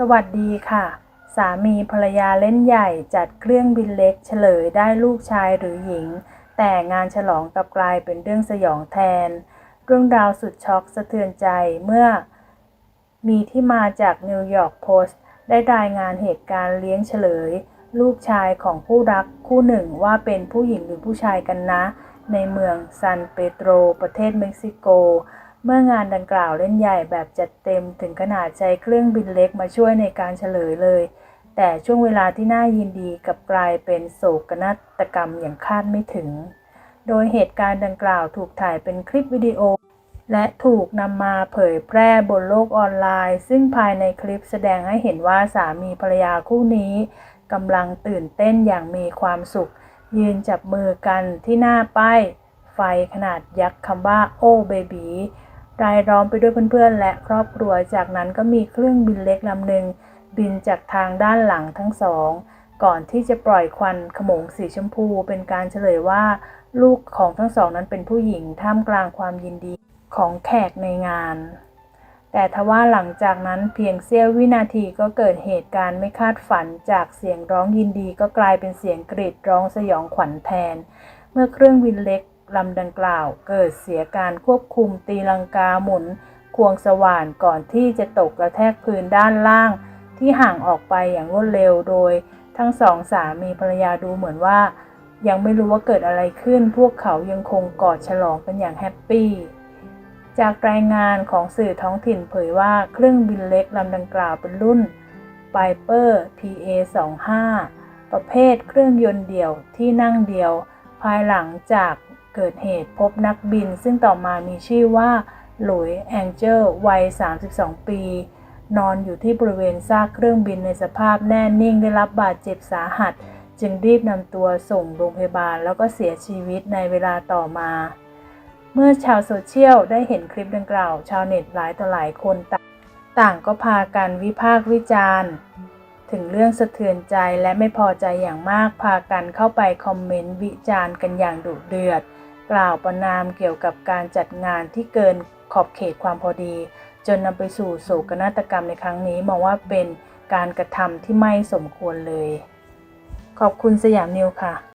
สวัสดีค่ะ สามีภรรยาเล่นใหญ่จัดเครื่องบินเล็กเฉลยได้ลูกชายหรือหญิง แต่งานฉลองกลับกลายเป็นเรื่องสยองแทน เรื่องราวสุดช็อกสะเทือนใจเมื่อ มีที่มาจากนิวยอร์กโพสต์ได้รายงานเหตุการณ์เลี้ยงเฉลย ลูกชายของผู้รักคู่หนึ่งว่าเป็นผู้หญิงหรือผู้ชายกันนะ ในเมืองซานเปโตรประเทศเม็กซิโก เมื่องานดังกล่าวเล่นใหญ่แบบจัดเต็มถึงขนาดใช้เครื่องบินเล็กมาช่วยในการเฉลยเลย แต่ช่วงเวลาที่น่ายินดีกับกลายเป็นโศกนาฏกรรมอย่างคาดไม่ถึง โดยเหตุการณ์ดังกล่าวถูกถ่ายเป็นคลิปวิดีโอ และถูกนำมาเผยแพร่บนโลกออนไลน์ ซึ่งภายในคลิปแสดงให้เห็นว่าสามีภรรยาคู่นี้กำลังตื่นเต้นอย่างมีความสุข ยืนจับมือกันที่หน้าป้ายไฟขนาดยักษ์คำว่าโอ้เบบี รายล้อมไปด้วยเพื่อนๆ และครอบครัว จากนั้นก็มีเครื่องบินเล็กลำหนึ่งบินจากทางด้านหลังทั้งสอง ก่อนที่จะปล่อยควันขโมงสีชมพู เป็นการเฉลยว่า ลูกของทั้งสองนั้นเป็นผู้หญิงท่ามกลางความยินดีของแขกในงาน แต่ทว่าหลังจากนั้นเพียงเสี้ยววินาทีก็เกิดเหตุการณ์ไม่คาดฝันจากเสียงร้องยินดีก็กลายเป็นเสียงกรีดร้องสยองขวัญแทน เมื่อเครื่องบินเล็ก ลำดังกล่าว เกิดเสียการควบคุมตีลังกาหมุน ควงสว่านก่อนที่จะตกกระแทกพื้นด้านล่าง ที่ห่างออกไปอย่างรวดเร็วโดย ทั้งสองสามีภรรยาดูเหมือนว่า ยังไม่รู้ว่าเกิดอะไรขึ้น พวกเขายังคงกอดฉลองกันอย่างแฮปปี้จากรายงานของสื่อท้องถิ่นเผยว่าเครื่องบินเล็กลำดังกล่าวเป็นรุ่น Piper PA-25 ประเภทเครื่องยนต์เดี่ยวที่นั่งเดียว ภายหลังจาก เกิดเหตุพบนักบิน ซึ่งต่อมามีชื่อว่า หลุยแองเจลวัย 32 ปี นอนอยู่ที่บริเวณซากเครื่องบินในสภาพแน่นิ่งได้รับบาดเจ็บสาหัส จึงรีบนำตัวส่งโรงพยาบาลแล้วก็เสียชีวิตในเวลาต่อมา เมื่อชาวโซเชียลได้เห็นคลิปดังกล่าว ชาวเน็ตหลายต่อหลายคนต่างต่างก็พากันวิพากษ์วิจารณ์ถึงเรื่องสะเทือนใจและไม่พอใจอย่างมากพากันเข้าไปคอมเมนต์วิจารณ์กันอย่างดุเดือด กล่าวประนามเกี่ยวกับการจัดงานที่เกินขอบเขตความพอดี จนนำไปสู่โศกนาฏกรรมในครั้งนี้มองว่าเป็นการกระทำที่ไม่สมควรเลย ขอบคุณสยามนิวค่ะ